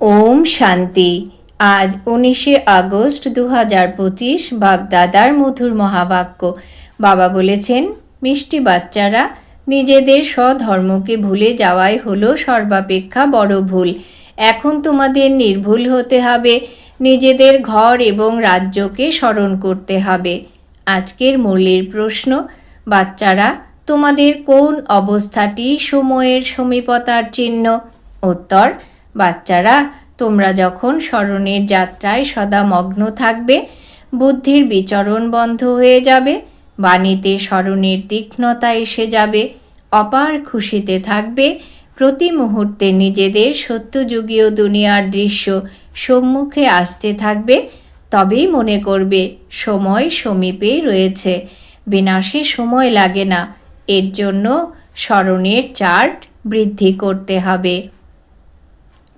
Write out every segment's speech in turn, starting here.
ওম শান্তি। আজ উনিশে আগস্ট দু হাজার পঁচিশ বাপদাদার মধুর মহাবাক্য। বাবা বলেছেন, মিষ্টি বাচ্চারা, নিজেদের স্বধর্মকে ভুলে যাওয়াই হলো সর্বাপেক্ষা বড় ভুল। এখন তোমাদের নির্ভুল হতে হবে, নিজেদের ঘর এবং রাজ্যকে স্মরণ করতে হবে। আজকের মূল্যের প্রশ্ন, বাচ্চারা, তোমাদের কোন অবস্থাটি সময়ের সমীপতার চিহ্ন? উত্তর বাচ্চারা, তোমরা যখন স্মরণের যাত্রায় সদা মগ্ন থাকবে, বুদ্ধির বিচরণ বন্ধ হয়ে যাবে, বাণীতে স্মরণের তীক্ষ্ণতা এসে যাবে, অপার খুশিতে থাকবে, প্রতি মুহূর্তে নিজেদের সত্যযুগীয় দুনিয়ার দৃশ্য সম্মুখে আসতে থাকবে, তবেই মনে করবে সময় সমীপেই রয়েছে। বিনাশে সময় লাগে না, এর জন্য স্মরণের চার্ট বৃদ্ধি করতে হবে।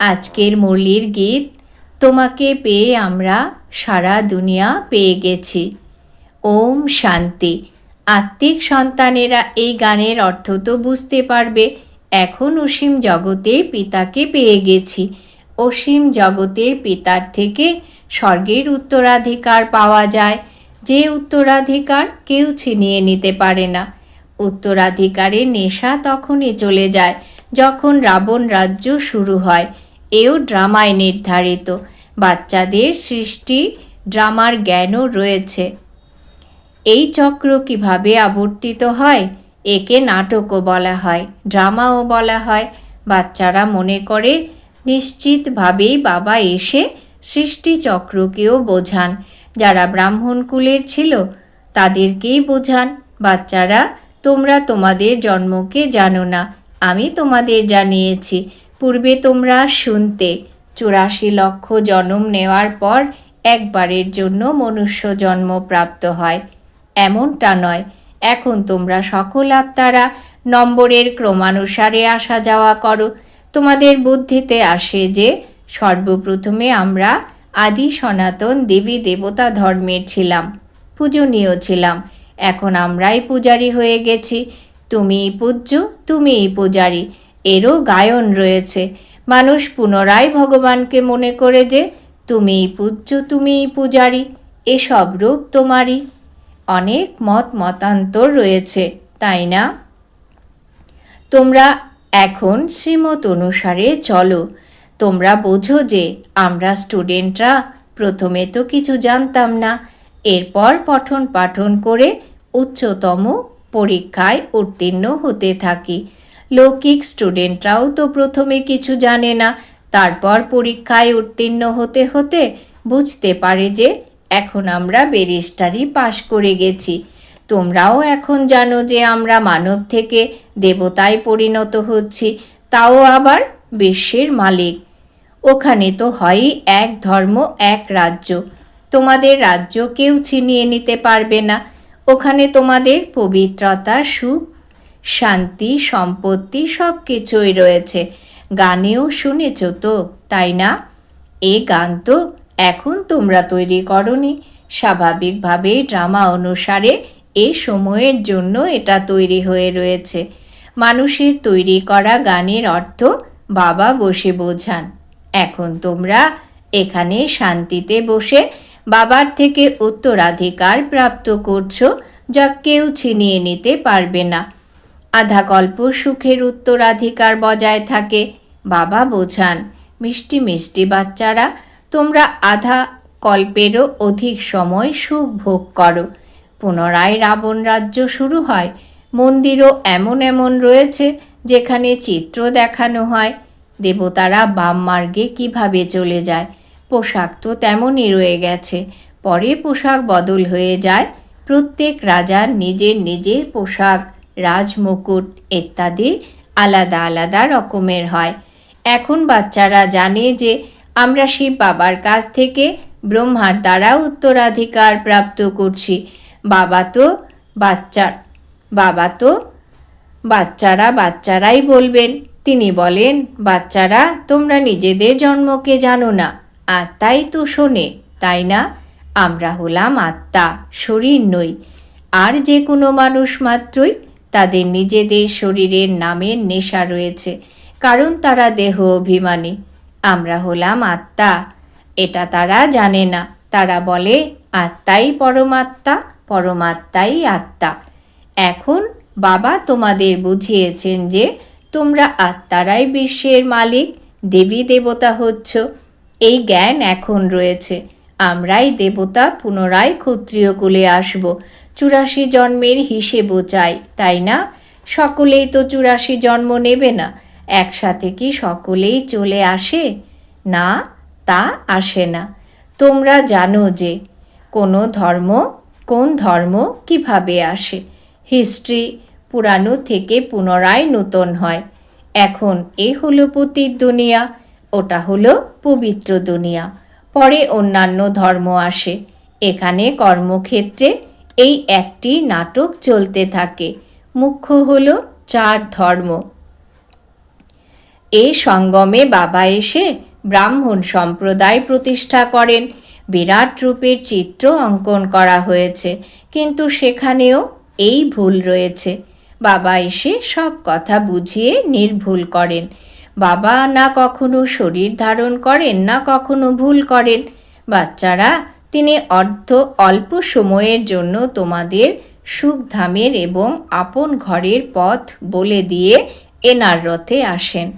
আজকের মুরলির গীত, তোমাকে পেয়ে আমরা সারা দুনিয়া পেয়ে গেছি। ওম শান্তি। আত্মিক সন্তানেরা এই গানের অর্থ তো বুঝতে পারবে, এখন অসীম জগতের পিতাকে পেয়ে গেছি। অসীম জগতের পিতার থেকে স্বর্গের উত্তরাধিকার পাওয়া যায়। যে উত্তরাধিকার কেউ ছিনিয়ে নিতে পারে না। উত্তরাধিকারের নেশা তখনই চলে যায়, যখন রাবণ রাজ্য শুরু হয়। এও ড্রামায় নির্ধারিত। বাচ্চাদের সৃষ্টি ড্রামার জ্ঞানও রয়েছে। এই চক্র কীভাবে আবর্তিত হয়, একে নাটকও বলা হয়, ড্রামাও বলা হয়। বাচ্চারা মনে করে, নিশ্চিতভাবেই বাবা এসে সৃষ্টিচক্রকেও বোঝান। যারা ব্রাহ্মণ কুলের ছিল, তাদেরকেই বোঝান, বাচ্চারা, তোমরা তোমাদের জন্মকে জানো না, আমি তোমাদের জানিয়েছি পূর্বে তোমরা শুনতে চুরাশি লক্ষ জন্ম নেওয়ার পর একবারের জন্য মনুষ্য জন্ম প্রাপ্ত হয়। এমনটা নয়। এখন তোমরা সকল আত্মারা নম্বরের ক্রমানুসারে আসা যাওয়া করো। তোমাদের বুদ্ধিতে আসে যে সর্বপ্রথমে আমরা আদি সনাতন দেবী দেবতা ধর্মের ছিলাম, পূজনীয় ছিলাম। এখন আমরাই পূজারি হয়ে গেছি। তুমিই পূজ্য, তুমিই পূজারি। এরও গায়ন রয়েছে। মানুষ পুনরায় ভগবানকে মনে করে যে, তুমিই পূজ্য, তুমিই পূজারি, এসব রূপ তোমারই। অনেক মত মতান্তর রয়েছে, তাই না? তোমরা এখন শ্রীমত অনুসারে চলো। তোমরা বোঝো যে, আমরা স্টুডেন্টরা, প্রথমে তো কিছু জানতাম না। এরপর পঠন পাঠন করে উচ্চতম পরীক্ষায় উত্তীর্ণ হতে থাকি। লৌকিক স্টুডেন্টরাও তো প্রথমে কিছু জানে না। তারপর পরীক্ষায় উত্তীর্ণ হতে হতে বুঝতে পারে যে এখন আমরা বেরিস্টারি পাশ করে গেছি। তোমরাও এখন জানো যে আমরা মানব থেকে দেবতায় পরিণত হচ্ছি, তাও আবার বিশ্বের মালিক। ওখানে তো হয়ই এক ধর্ম, এক রাজ্য। তোমাদের রাজ্য কেউ ছিনিয়ে নিতে পারবে না। ওখানে তোমাদের পবিত্রতা, সুখ শান্তি, সম্পত্তি সব কিছুই রয়েছে। গানেও শুনেছ তো, তাই না? এ গান তো এখন তোমরা তৈরি করনি। স্বাভাবিকভাবে ড্রামা অনুসারে এ সময়ের জন্য এটা তৈরি হয়ে রয়েছে। মানুষের তৈরি করা গানের অর্থ বাবা বসে বোঝান। এখন তোমরা এখানে শান্তিতে বসে বাবার থেকে উত্তরাধিকার প্রাপ্ত করছ, যা কেউ ছিনিয়ে নিতে পারবে না। আধাকল্প সুখের উত্তরাধিকার বজায় থাকে। বাবা বোঝান, মিষ্টি মিষ্টি বাচ্চারা, তোমরা আধা কল্পেরও অধিক সময় সুখ ভোগ করো। পুনরায় রাবণ রাজ্য শুরু হয়। মন্দিরও এমন এমন রয়েছে যেখানে চিত্র দেখানো হয়। দেবতারা বাম মার্গে কীভাবে চলে যায়? পোশাক তো তেমনই রয়ে গেছে। পরে পোশাক বদল হয়ে যায়। প্রত্যেক রাজার নিজের নিজের পোশাক রাজমুকুট ইত্যাদি আলাদা আলাদা রকমের হয়। এখন বাচ্চারা জানে যে আমরা শিব বাবার কাছ থেকে ব্রহ্মার দ্বারা উত্তরাধিকার প্রাপ্ত করছি। বাবা তো বাচ্চার বাবা তো বাচ্চারা বাচ্চারাই বলবেন। তিনি বলেন, বাচ্চারা, তোমরা নিজেদের জন্মকে জানো না। আত্মাই তো শোনে, তাই না? আমরা হলাম আত্মা, শরীর নই। আর যে কোনো মানুষ মাত্রই তাদের নিজেদের শরীরের নামের নেশা রয়েছে, কারণ তারা দেহ অভিমানী। আমরা হলাম আত্মা। এটা তারা জানে না। তারা বলে, আত্মাই পরমাত্মা, পরমাত্মাই আত্মা। এখন বাবা তোমাদের বুঝিয়েছেন যে, তোমরা আত্মারাই বিশ্বের মালিক, দেবী দেবতা হচ্ছ। এই জ্ঞান এখন রয়েছে। আমরাই দেবতা পুনরায় ক্ষত্রিয় কুলে আসব। চুরাশি জন্মের হিসেবও চাই, তাই না? সকলেই তো চুরাশি জন্ম নেবে না, একসাথে কি সকলেই চলে আসে? না, তা আসে না। তোমরা জানো যে কোনো ধর্ম, কোন ধর্ম কীভাবে আসে? হিস্ট্রি পুরানো থেকে পুনরায় নূতন হয়। এখন এ হলো পতির দুনিয়া, ওটা হলো পবিত্র দুনিয়া। পরে অন্যান্য ধর্ম আসে। এখানে কর্মক্ষেত্রে এই একটি নাটক চলতে থাকে। মুখ্য হল চার ধর্ম। এ সঙ্গমে বাবা এসে ব্রাহ্মণ সম্প্রদায় প্রতিষ্ঠা করেন। বিরাট রূপের চিত্র অঙ্কন করা হয়েছে, কিন্তু সেখানেও এই ভুল রয়েছে। বাবা এসে সব কথা বুঝিয়ে নির্ভুল করেন। বাবা না কখনো শরীর ধারণ করেন, না কখনো ভুল করেন। বাচ্চারা তিনি অর্ধ অল্প সময়ের জন্য তোমাদের সুখধামের এবং আপন ঘরের পথ বলে দিয়ে এনার রথে আসেন।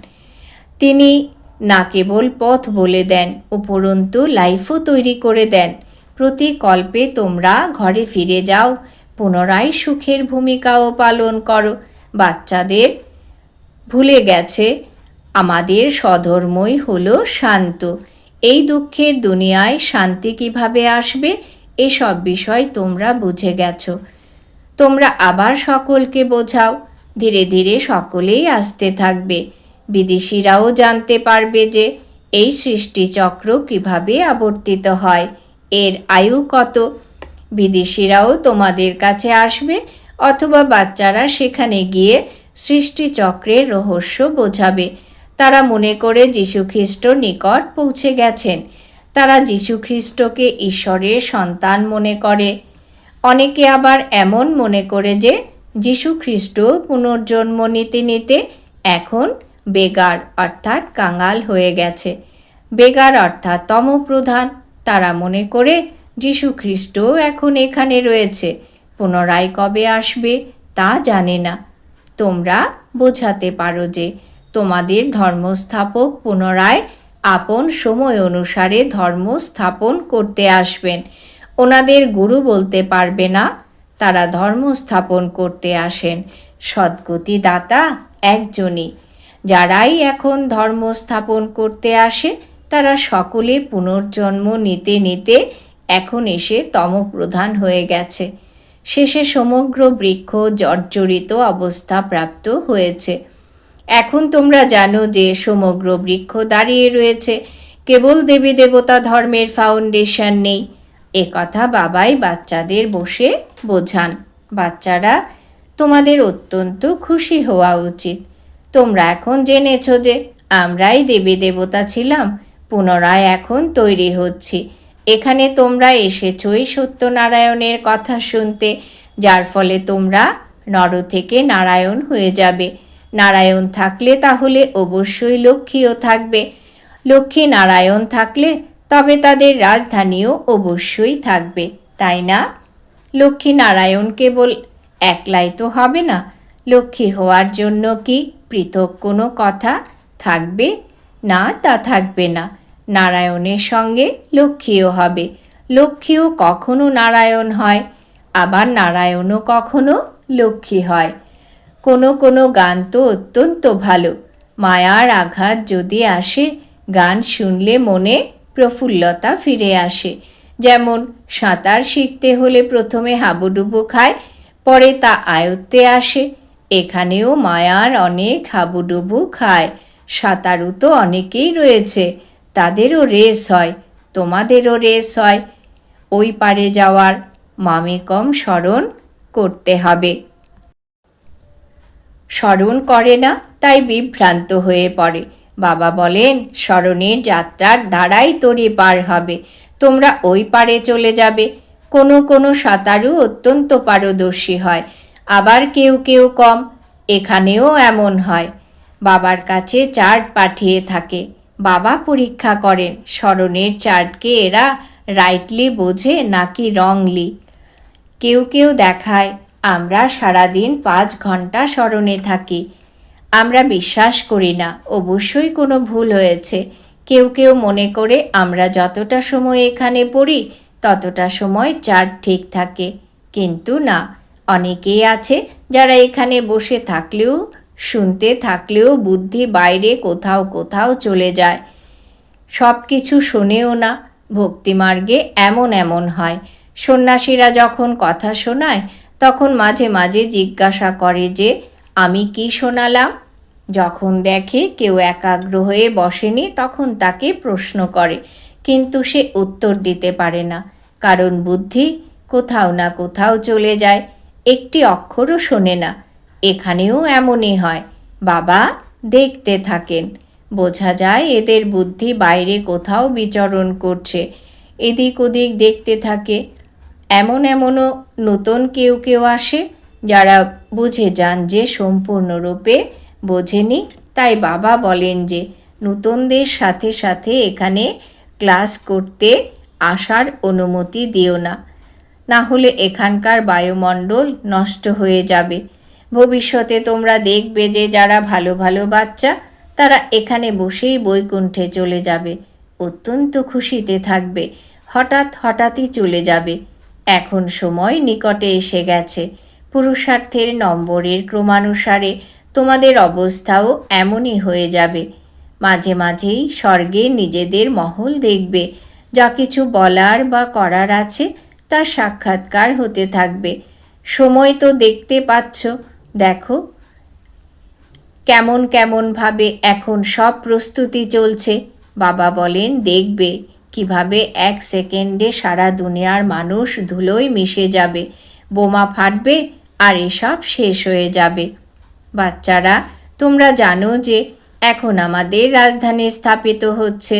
তিনি না কেবল পথ বলে দেন, উপরন্তু লাইফও তৈরি করে দেন। প্রতি কল্পে তোমরা ঘরে ফিরে যাও, পুনরায় সুখের ভূমিকাও পালন করো। বাচ্চাদের ভুলে গেছে, আমাদের স্বধর্মই হলো শান্ত। এই দুঃখের দুনিয়ায় শান্তি কীভাবে আসবে? এসব বিষয় তোমরা বুঝে গেছো। তোমরা আবার সকলকে বোঝাও। ধীরে ধীরে সকলেই আসতে থাকবে। বিদেশিরাও জানতে পারবে যে এই সৃষ্টিচক্র কীভাবে আবর্তিত হয়, এর আয়ু কত। বিদেশিরাও তোমাদের কাছে আসবে অথবা বাচ্চারা সেখানে গিয়ে সৃষ্টিচক্রের রহস্য বোঝাবে। তারা মনে করে যীশুখ্রিস্ট নিকট পৌঁছে গেছেন। তারা যীশুখ্রিস্টকে ঈশ্বরের সন্তান মনে করে। অনেকে আবার এমন মনে করে যে যীশুখ্রিস্ট পুনর্জন্ম নিতে নিতে এখন বেগার অর্থাৎ কাঙাল হয়ে গেছে। বেগার অর্থাৎ তমপ্রধান। তারা মনে করে যীশুখ্রিস্ট এখন এখানে রয়েছে। পুনরায় কবে আসবে তা জানে না। তোমরা বোঝাতে পারো যে তোমাদের ধর্মস্থাপক পুনরায় আপন সময় অনুসারে ধর্ম স্থাপন করতে আসবেন। ওনাদের গুরু বলতে পারবে না, তারা ধর্ম স্থাপন করতে আসেন। সদ্গতি দাতা একজনই। যারাই এখন ধর্ম স্থাপন করতে আসে, তারা সকলে পুনর্জন্ম নিতে নিতে এখন এসে তমপ্রধান হয়ে গেছে। শেষে সমগ্র বৃক্ষ জর্জরিত অবস্থা প্রাপ্ত হয়েছে। এখন তোমরা জানো যে সমগ্র বৃক্ষ দাঁড়িয়ে রয়েছে। কেবল দেবী দেবতা ধর্মের ফাউন্ডেশন নেই। এ কথা বাবাই বাচ্চাদের বসে বোঝান। বাচ্চারা, তোমাদের অত্যন্ত খুশি হওয়া উচিত। তোমরা এখন জেনেছ যে আমরাই দেবী দেবতা ছিলাম, পুনরায় এখন তৈরি হচ্ছি। এখানে তোমরা এসেছই সত্যনারায়ণের কথা শুনতে, যার ফলে তোমরা নর থেকে নারায়ণ হয়ে যাবে। নারায়ণ থাকলে তাহলে অবশ্যই লক্ষ্মীও থাকবে। লক্ষ্মী নারায়ণ থাকলে তবে তাদের রাজধানীও অবশ্যই থাকবে, তাই না? লক্ষ্মী নারায়ণ কেবল একলাই তো হবে না। লক্ষ্মী হওয়ার জন্য কি পৃথক কোনো কথা থাকবে? না, তা থাকবে না। নারায়ণের সঙ্গে লক্ষ্মীও হবে। লক্ষ্মীও কখনো নারায়ণ হয়, আবার নারায়ণও কখনো লক্ষ্মী হয়। কোনো কোনো গান তো অত্যন্ত ভালো। মায়ার আঘাত যদি আসে, গান শুনলে মনে প্রফুল্লতা ফিরে আসে। যেমন, সাঁতার শিখতে হলে প্রথমে হাবুডুবু খায়, পরে তা আয়ত্তে আসে। এখানেও মায়ার অনেক হাবুডুবু খায়। সাঁতারু তো অনেকেই রয়েছে, তাদেরও রেস হয়, তোমাদেরও রেস হয়। ওই পারে যাওয়ার মামে কম স্মরণ করতে হবে। স্মরণ করে না, তাই বিভ্রান্ত হয়ে পড়ে। বাবা বলেন, স্মরণের যাত্রার দ্বারাই তরি পার হবে। তোমরা ওই পারে চলে যাবে। কোনো কোনো সাঁতারু অত্যন্ত পারদর্শী হয়, আবার কেউ কেউ কম। এখানেও এমন হয়। বাবার কাছে চার্ট পাঠিয়ে থাকে। বাবা পরীক্ষা করেন, স্মরণের চার্টকে এরা রাইটলি বোঝে নাকি রংলি? কেউ কেউ দেখায় আমরা সারাদিন পাঁচ ঘণ্টা স্মরণে থাকি। আমরা বিশ্বাস করি না, অবশ্যই কোনো ভুল হয়েছে। কেউ কেউ মনে করে আমরা যতটা সময় এখানে পড়ি, ততটা সময় চার্ট ঠিক থাকে। কিন্তু না, অনেকেই আছে যারা এখানে বসে থাকলেও, শুনতে থাকলেও বুদ্ধি বাইরে কোথাও কোথাও চলে যায়। সব কিছু শোনেও না, ভক্তিমার্গে এমন এমন হয়। সন্ন্যাসীরা যখন কথা শোনায় তখন মাঝে মাঝে জিজ্ঞাসা করে যে, আমি কি শোনালাম? যখন দেখে কেউ একাগ্র হয়ে বসেনি, তখন তাকে প্রশ্ন করে, কিন্তু সে উত্তর দিতে পারে না। কারণ বুদ্ধি কোথাও না কোথাও চলে যায়, একটি অক্ষরও শোনে না। এখানেও এমনই হয়, বাবা, দেখতে থাকেন। বোঝা যায় এদের বুদ্ধি বাইরে কোথাও বিচরণ করছে। এদিক ওদিক দেখতে থাকে এমন এমনও নতুন কেউ কেউ আসে যারা বুঝে যান যে সম্পূর্ণরূপে বোঝেনি। তাই বাবা বলেন যে নতুনদের সাথে সাথে এখানে ক্লাস করতে আসার অনুমতি দিও না। না হলে এখানকার বায়ুমণ্ডল নষ্ট হয়ে যাবে। ভবিষ্যতে তোমরা দেখবে যে যারা ভালো ভালো বাচ্চা, তারা এখানে বসেই বৈকুণ্ঠে চলে যাবে। অত্যন্ত খুশিতে থাকবে। হঠাৎ হঠাৎই চলে যাবে। এখন সময় নিকটে এসে গেছে। পুরুষার্থের নম্বরের ক্রমানুসারে তোমাদের অবস্থাও এমনই হয়ে যাবে। মাঝে মাঝেই স্বর্গে নিজেদের মহল দেখবে। যা কিছু বলার বা করার আছে, তা সাক্ষাৎকার হতে থাকবে। সময় তো দেখতে পাচ্ছ। দেখো, কেমন কেমনভাবে এখন সব প্রস্তুতি চলছে। বাবা বলেন, দেখবে। কীভাবে এক সেকেন্ডে সারা দুনিয়ার মানুষ ধুলোয় মিশে যাবে? বোমা ফাটবে আর এসব শেষ হয়ে যাবে। বাচ্চারা, তোমরা জানো যে এখন আমাদের রাজধানী স্থাপিত হচ্ছে।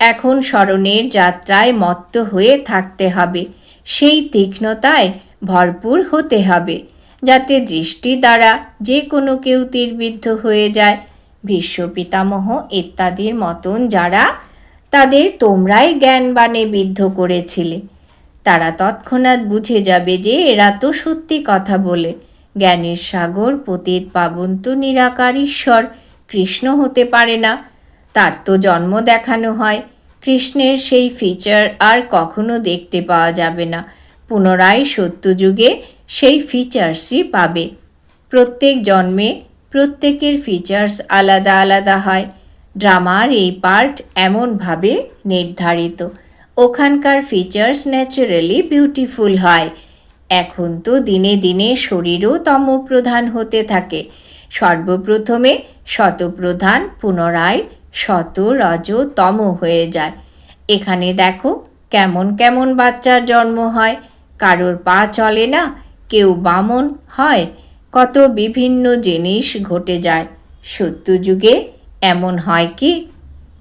এখন স্মরণের যাত্রায় মত্ত হয়ে থাকতে হবে। সেই তীক্ষ্ণতায় ভরপুর হতে হবে, যাতে দৃষ্টি দ্বারা যে কোনো কেউ তীরবিদ্ধ হয়ে যায়। ভীষ্ম পিতামহ ইত্যাদির মতন যারা তাদের তোমরাই জ্ঞানবানে বিদ্ধ করেছিলে। তারা তৎক্ষণাৎ বুঝে যাবে যে এরা তো সত্যি কথা বলে। জ্ঞানের সাগর, পতিত তো নিরাকার ঈশ্বর, কৃষ্ণ হতে পারে না। তার তো জন্ম দেখানো হয়। কৃষ্ণের সেই ফিচার আর কখনো দেখতে পাওয়া যাবে না। পুনরায় সত্যযুগে সেই ফিচার্সই পাবে। প্রত্যেক জন্মে প্রত্যেকের ফিচার্স আলাদা আলাদা হয়। ড্রামার এই পার্ট এমনভাবে নির্ধারিত। ওখানকার ফিচার্স ন্যাচারালি বিউটিফুল হয়। এখন তো দিনে দিনে শরীরও তমপ্রধান হতে থাকে। সর্বপ্রথমে শতপ্রধান পুনরায় শত রজ তম হয়ে যায়। এখানে দেখো কেমন কেমন বাচ্চার জন্ম হয়। কারোর পা চলে না, কেউ বামন হয়। কত বিভিন্ন জিনিস ঘটে যায়। সত্যযুগে এমন হয় কি?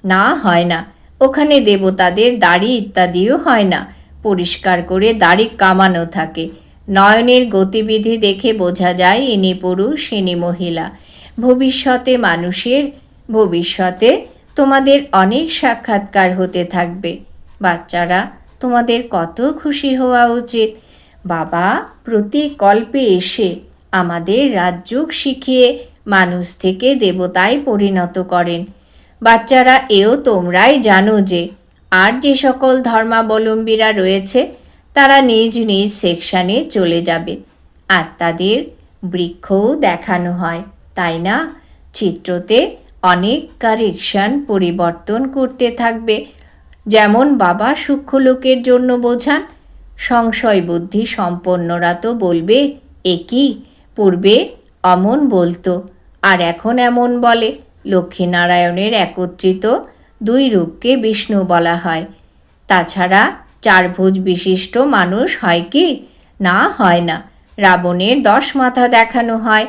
না, হয় না। ওখানে দেবতাদের দাড়ি ইত্যাদিও হয় না। পরিষ্কার করে দাড়ি কামানো থাকে। নয়নের গতিবিধি দেখে বোঝা যায় ইনি পুরুষ, ইনি মহিলা। ভবিষ্যতে মানুষের, ভবিষ্যতে তোমাদের অনেক সাক্ষাৎকার হতে থাকবে। বাচ্চারা, তোমাদের কত খুশি হওয়া উচিত। বাবা প্রতি কল্পে এসে আমাদের রাজযোগ শিখিয়ে মানুষ থেকে দেবতায় পরিণত করেন। বাচ্চারা এও তোমরাই জানো যে, আর যে সকল ধর্মাবলম্বীরা রয়েছে, তারা নিজ নিজ সেকশানে চলে যাবে। আত্মাদের বৃক্ষও দেখানো হয়। তাই না? চিত্রতে অনেক কারেকশন পরিবর্তন করতে থাকবে। যেমন বাবা সূক্ষ্মলোকের জন্য বোঝান, সংশয় বুদ্ধি সম্পন্নরা তো বলবে একই পূর্বে অমন বলতো। আর এখন এমন বলে। লক্ষ্মীনারায়ণের একত্রিত দুই রূপকে বিষ্ণু বলা হয়। তাছাড়া চারভুজ বিশিষ্ট মানুষ হয় কি? না, হয় না। রাবণের দশ মাথা দেখানো হয়,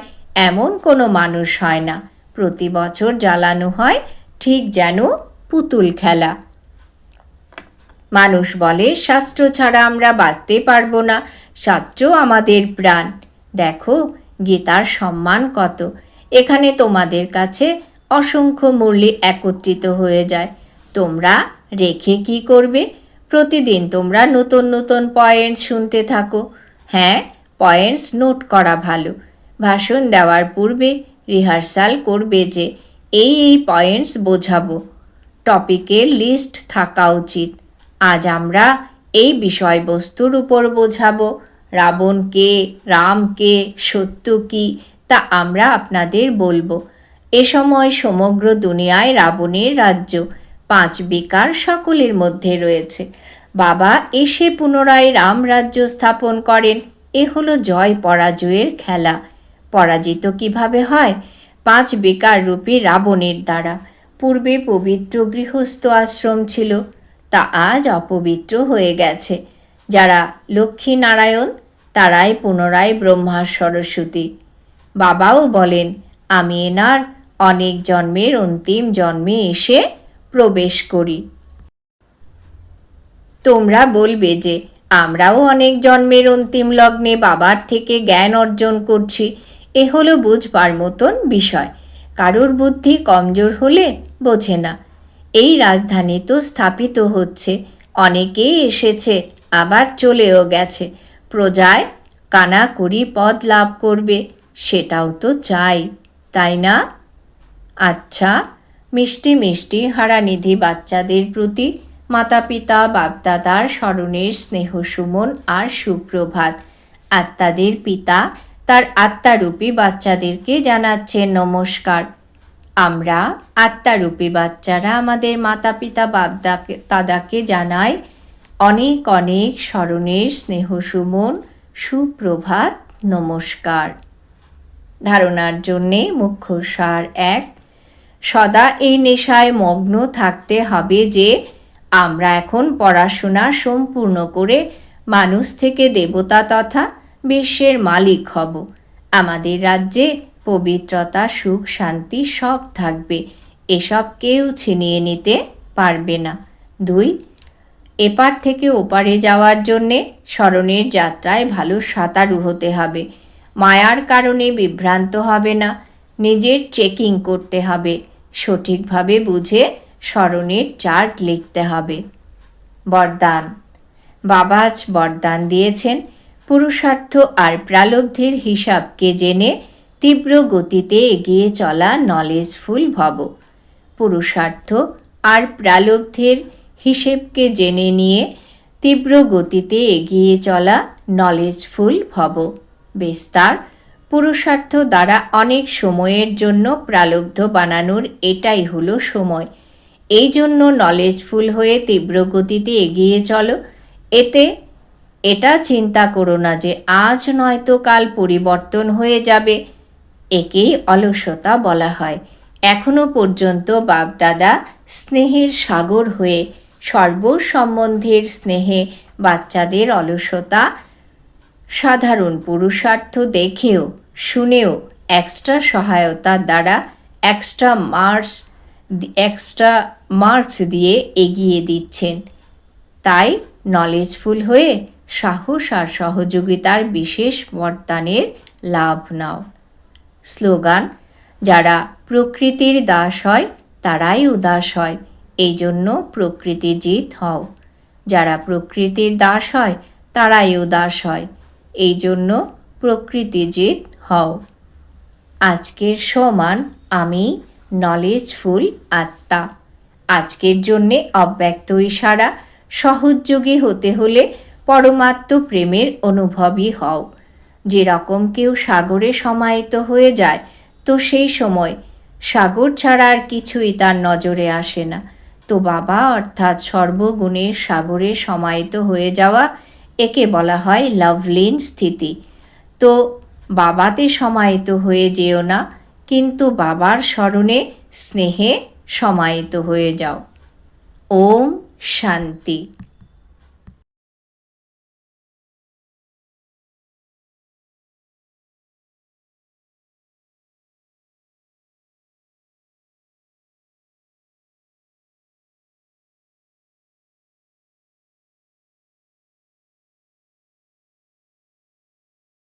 এমন কোনো মানুষ হয় না। প্রতি বছর জ্বালানো হয়, ঠিক যেন পুতুল খেলা। মানুষ বলে, শাস্ত্র ছাড়া আমরা বাঁচতে পারব না। শাস্ত্র আমাদের প্রাণ। দেখো, গীতার সম্মান কত। এখানে তোমাদের কাছে অসংখ্য মুরলি একত্রিত হয়ে যায়। তোমরা রেখে কি করবে? প্রতিদিন তোমরা নতুন নতুন পয়েন্টস শুনতে থাকো। হ্যাঁ পয়েন্টস নোট করা ভালো। ভাষণ দেওয়ার পূর্বে রিহার্সাল করবে যে এই এই পয়েন্টস বোঝাবো। টপিকের লিস্ট থাকা উচিত। আজ আমরা এই বিষয়বস্তুর উপর বোঝাবো। রাবণ কে রাম কে সত্য কি তা আমরা আপনাদের বলব। এ সময় সমগ্র দুনিয়ায় রাবণের রাজ্য, পাঁচ বিকার সকলের মধ্যে রয়েছে। বাবা এসে পুনরায় রাম রাজ্য স্থাপন করেন। এ হলো জয় পরাজয়ের খেলা। পরাজিত কীভাবে হয়? পাঁচ বেকার রূপী রাবণের দ্বারা। পূর্বে পবিত্র গৃহস্থ আশ্রম ছিল, তা আজ অপবিত্র হয়ে গেছে। যারা লক্ষ্মী নারায়ণ তারাই পুনরায় ব্রহ্মা সরস্বতী। বাবাও বলেন, আমি এনার অনেক জন্মের অন্তিম জন্মে এসে প্রবেশ করি। তোমরা বলবে যে, আমরাও অনেক জন্মের অন্তিম লগ্নে বাবার থেকে জ্ঞান অর্জন করছি। এ হলো বুঝবার মতন বিষয়। কারোর বুদ্ধি কমজোর হলে বোঝে না। এই রাজধানী তো স্থাপিত হচ্ছে। অনেকেই এসেছে, আবার চলেও গেছে। প্রজায় কানাকুড়ি পদ লাভ করবে। সেটাও তো চাই, তাই না? আচ্ছা মিষ্টি মিষ্টি হারানিধি বাচ্চাদের প্রতি মাতা পিতা বাপদাদার স্মরণের স্নেহ সুমন আর সুপ্রভাত। আত্মাদের পিতা তার আত্মারূপী বাচ্চাদেরকে জানাচ্ছেন নমস্কার। আমরা আত্মারূপী বাচ্চারা আমাদের মাতা পিতা বাপদাকে, দাদাকে জানাই অনেক অনেক স্মরণের স্নেহ সুমন, সুপ্রভাত, নমস্কার। ধারণার জন্যে মুখ্য সার এক, সদা এই নেশায় মগ্ন থাকতে হবে যে আমরা এখন পড়াশোনা সম্পূর্ণ করে মানুষ থেকে দেবতা তথা বিশ্বের মালিক হব। আমাদের রাজ্যে পবিত্রতা, সুখ, শান্তি সব থাকবে। এসব কেউ ছিনিয়ে নিতে পারবে না। দুই, এপার থেকে ওপারে যাওয়ার জন্যে স্মরণের যাত্রায় ভালো সাঁতারু হতে হবে। মায়ার কারণে বিভ্রান্ত হবে না। নিজের চেকিং করতে হবে। সঠিকভাবে বুঝে স্মরণের চার্ট লিখতে হবে। বরদান। বাবা আজ বরদান দিয়েছেন। পুরুষার্থ আর প্রালব্ধের হিসাবকে জেনে তীব্র গতিতে এগিয়ে চলা নলেজফুল ভব। পুরুষার্থ আর প্রালব্ধের হিসেবকে জেনে নিয়ে তীব্র গতিতে এগিয়ে চলা নলেজফুল ভব। বিস্তার। পুরুষার্থ দ্বারা অনেক সময়ের জন্য প্রালব্ধ বানানোর এটাই হলো সময়। এই জন্য নলেজফুল হয়ে তীব্র গতিতে এগিয়ে চলো। এতে এটা চিন্তা করো না যে আজ নয়তো কাল পরিবর্তন হয়ে যাবে। একেই অলসতা বলা হয়। এখনও পর্যন্ত বাপদাদা স্নেহের সাগর হয়ে সর্বসম্বন্ধের স্নেহে বাচ্চাদের অলসতা সাধারণ পুরুষার্থ দেখেও, শুনেও এক্সট্রা সহায়তার দ্বারা এক্সট্রা মার্কস এক্সট্রা মার্কস দিয়ে এগিয়ে দিচ্ছেন। তাই নলেজফুল হয়ে সাহস আর সহযোগিতার বিশেষ বরদানের লাভ নাও। স্লোগান, যারা প্রকৃতির দাস হয়, তারাই উদাস হয়, এই জন্য প্রকৃতি জিত হও। যারা প্রকৃতির দাস হয়, তারাই উদাস হয়। এই জন্য প্রকৃতি জিত হও। আজকের সমান আমি নলেজফুল আত্মা। আজকের জন্যে অব্যক্ত ইশারা সহযোগী হতে হলে পরমাত্ম প্রেমের অনুভবই হও। যেরকম কেউ সাগরে সমাহিত হয়ে যায়, তো সেই সময় সাগর ছাড়া আর কিছুই তার নজরে আসে না। তো বাবা অর্থাৎ সর্বগুণের সাগরে সমাহিত হয়ে যাওয়া একে বলা হয় লাভলিন স্থিতি। তো বাবাতে সমাহিত হয়ে যেও না, কিন্তু বাবার স্মরণে স্নেহে সমাহিত হয়ে যাও। ওম শান্তি।